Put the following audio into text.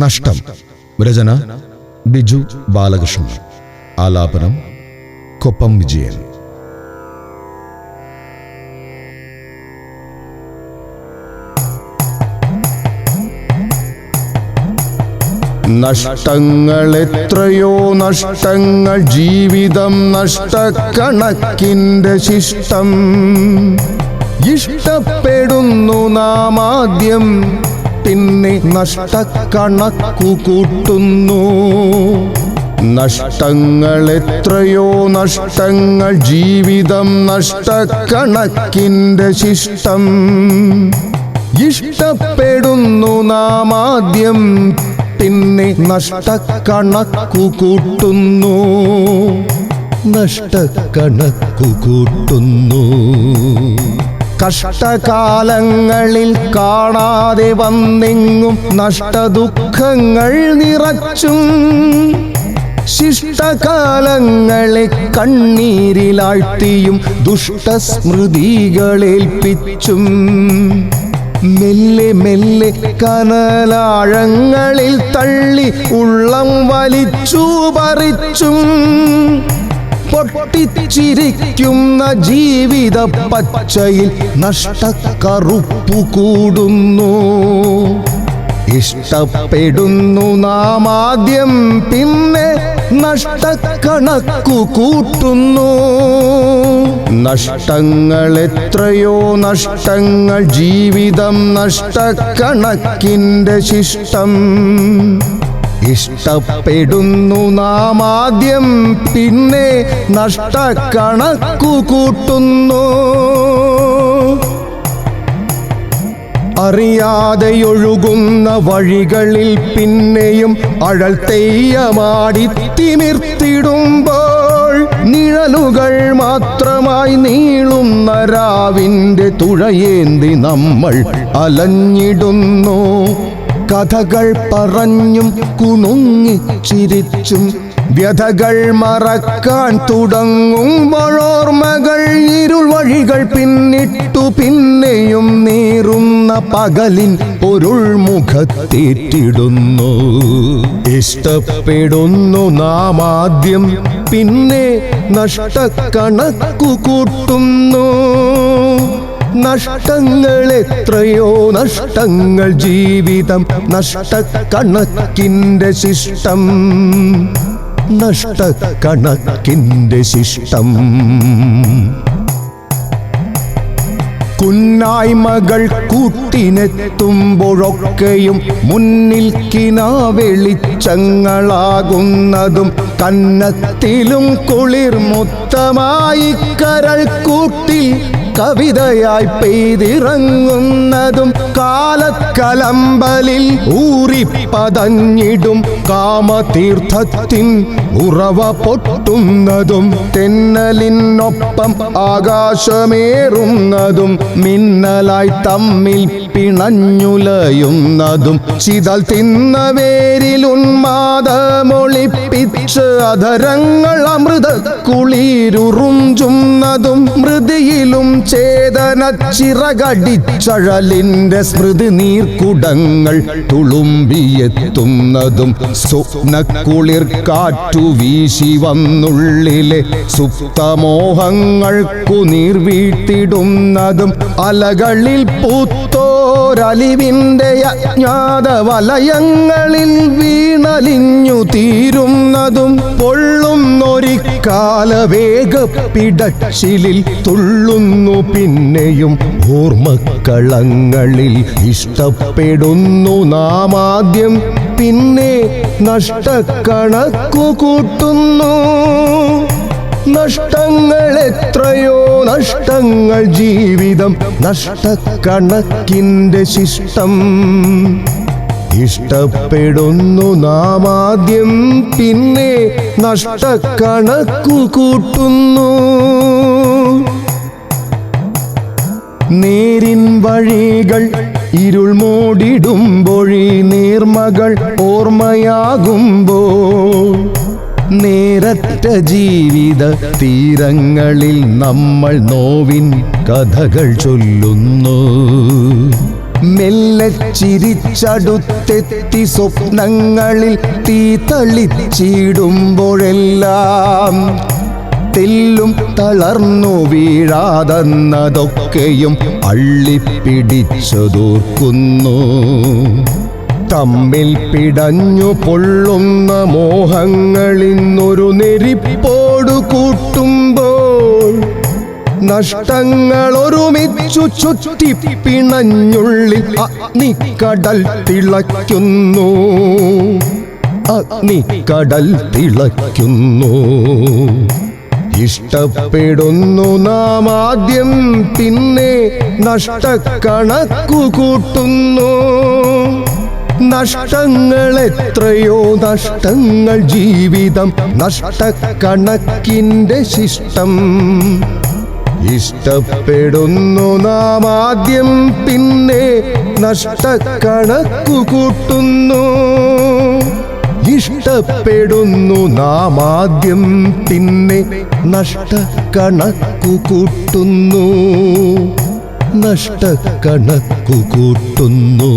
നഷ്ടം. രചന ബിജു ബാലകൃഷ്ണൻ. ആലാപനം കൊപ്പം വിജയൻ. നഷ്ടങ്ങൾ എത്രയോ നഷ്ടങ്ങൾ ജീവിതം നഷ്ടക്കണക്കിന്റെ ശിഷ്ടം. ഇഷ്ടപ്പെടുന്നു നാം ആദ്യം പിന്നെ നഷ്ടക്കണക്കു കൂട്ടുന്നു. നഷ്ടങ്ങൾ എത്രയോ നഷ്ടങ്ങൾ ജീവിതം നഷ്ടക്കണക്കിന്റെ ശിഷ്ടം. ഇഷ്ടപ്പെടുന്നു നാം ആദ്യം പിന്നെ നഷ്ടക്കണക്കു കൂട്ടുന്നു. നഷ്ടക്കണക്കു കൂട്ടുന്നു. കഷ്ടകാലങ്ങളിൽ കാണാതെ വന്നെങ്ങും നഷ്ടദുഃഖങ്ങൾ നിറച്ചും. ശിഷ്ടകാലങ്ങളെ കണ്ണീരിലാഴ്ത്തിയും ദുഷ്ടസ്മൃതികളേൽപ്പിച്ചും. മെല്ലെ മെല്ലെ കനലാഴങ്ങളിൽ തള്ളി ഉള്ളം വലിച്ചു പറിച്ചും. പൊട്ടിച്ചിരിക്കുന്ന ജീവിത പച്ചയിൽ നഷ്ടക്കറുപ്പു കൂടുന്നു. ഇഷ്ടപ്പെടുന്നു നാം ആദ്യം പിന്നെ നഷ്ടക്കണക്കു കൂട്ടുന്നു. നഷ്ടങ്ങൾ എത്രയോ നഷ്ടങ്ങൾ ജീവിതം നഷ്ടക്കണക്കിന്റെ ശിഷ്ടം. ഇഷ്ടപ്പെടുന്നു നാം ആദ്യം പിന്നെ നഷ്ടക്കണക്കു കൂട്ടുന്നു. അറിയാതെ ഒഴുകുന്ന വഴികളിൽ പിന്നെയും അഴൽ തെയ്യമാടി തിമിർത്തിടുമ്പോൾ നിഴലുകൾ മാത്രമായി നീളുന്ന രാവിന്റെ തുഴയേന്തി നമ്മൾ അലഞ്ഞിടുന്നു. കഥകൾ പറഞ്ഞും കുണുങ്ങി ചിരിച്ചും വ്യഥകൾ മറക്കാൻ തുടങ്ങുമ്പോഴോർമ്മകൾ ഇരുൾ വഴികൾ പിന്നിട്ടു പിന്നെയും നീറുന്ന പകലിൻ പൊരുൾ മുഖത്തേറ്റിടുന്നു. ഇഷ്ടപ്പെടുന്നു നാം ആദ്യം പിന്നെ നഷ്ടക്കണക്കു കൂട്ടുന്നു. നഷ്ടങ്ങൾ എത്രയോ നഷ്ടങ്ങൾ ജീവിതം നഷ്ട നഷ്ടക്കണക്കിന്റെ ശിഷ്ടം. നഷ്ട നഷ്ടക്കണക്കിന്റെ ശിഷ്ടം. കുന്നായ്മകൾ കൂട്ടിനെത്തുമ്പോഴൊക്കെയും മുന്നിൽ കിനാ വെളിച്ചങ്ങളാകുന്നതും കന്നത്തിലും കുളിർമുത്തമായി കരൾ കൂട്ടിൽ കവിതയായി പെയ്തിറങ്ങുന്നതും കാലക്കലമ്പലിൽ ഊറിപ്പതഞ്ഞിടും കാമതീർത്ഥത്തിൻ ഉറവ പൊട്ടുന്നതും തെന്നലിനൊപ്പം ആകാശമേറുന്നതും മിന്നലായി തമ്മിൽ പിണഞ്ഞുലയുന്നതും ചിതൽ തിന്ന വേരിൽ ഉന്മാദമൊളിപ്പിച്ച് അധരങ്ങൾ അമൃത കുളിരുറുഞ്ചുന്നതും മൃതിയിലും ചേതന ചിറകടിച്ചഴലിന്റെ സ്മൃതി നീർക്കുടങ്ങൾ തുളുമ്പിയെത്തുന്നതും സ്വപ്നക്കുളിർ കാറ്റു വീശി വന്നുള്ളിലെ സുപ്തമോഹങ്ങൾക്കു നീർവീട്ടിടുന്നതും അലകളിൽ പൂത്തോരലിവിന്റെ അജ്ഞാത വലയങ്ങളിൽ വീണലിഞ്ഞു തീരുന്നതും പൊള്ളുന്നൊരിക്കാല വേഗപ്പിടച്ചിലിൽ തുള്ളുന്നു പിന്നെയും ഓർമ്മക്കളങ്ങളിൽ ഇഷ്ടപ്പെടുന്നു നാം ആദ്യം പിന്നെ നഷ്ടക്കണക്കു കൂട്ടുന്നു. നഷ്ടങ്ങൾ എത്രയോ നഷ്ടങ്ങൾ ജീവിതം നഷ്ടക്കണക്കിന്റെ ശിഷ്ടം. ഇഷ്ടപ്പെടുന്നു നാം ആദ്യം പിന്നെ നഷ്ടക്കണക്കു കൂട്ടുന്നു. നേരിൻ വഴികൾ ഇരുൾ മൂടിടുമ്പൊഴി നീർമകൾ ഓർമ്മയാകുമ്പോൾ നേരറ്റ ജീവിത തീരങ്ങളിൽ നമ്മൾ നോവിൻ കഥകൾ ചൊല്ലുന്നു. മെല്ലെ ചിരിച്ചടുത്തെത്തി സ്വപ്നങ്ങളിൽ തീ തളിച്ചിടുമ്പോഴെല്ലാം തെല്ലും തളർന്നു വീഴാതെന്നതൊക്കെയും അള്ളിപ്പിടിച്ചതോർക്കുന്നു. തമ്മിൽ പിടഞ്ഞു പൊള്ളുന്ന മോഹങ്ങളിന്നൊരു നെരിപ്പോടു കൂട്ടുമ്പോൾ നഷ്ടങ്ങൾ ഒരുമിച്ചു ചുറ്റി പിണഞ്ഞുള്ളിൽ അഗ്നിക്കടൽ തിളയ്ക്കുന്നു. അഗ്നിക്കടൽ തിളയ്ക്കുന്നു. ഇഷ്ടപ്പെടുന്നു നാം ആദ്യം പിന്നെ നഷ്ടക്കണക്കു കൂട്ടുന്നു. നഷ്ടങ്ങൾ എത്രയോ നഷ്ടങ്ങൾ ജീവിതം നഷ്ടക്കണക്കിന്റെ ശിഷ്ടം. ഇഷ്ടപ്പെടുന്നു നാം ആദ്യം പിന്നെ നഷ്ടക്കണക്കു കൂട്ടുന്നു. ഇഷ്ടപ്പെടുന്നു നാം ആദ്യം പിന്നെ നഷ്ടക്കണക്കു കൂട്ടുന്നു. നഷ്ട കണക്കു കൂട്ടുന്നു.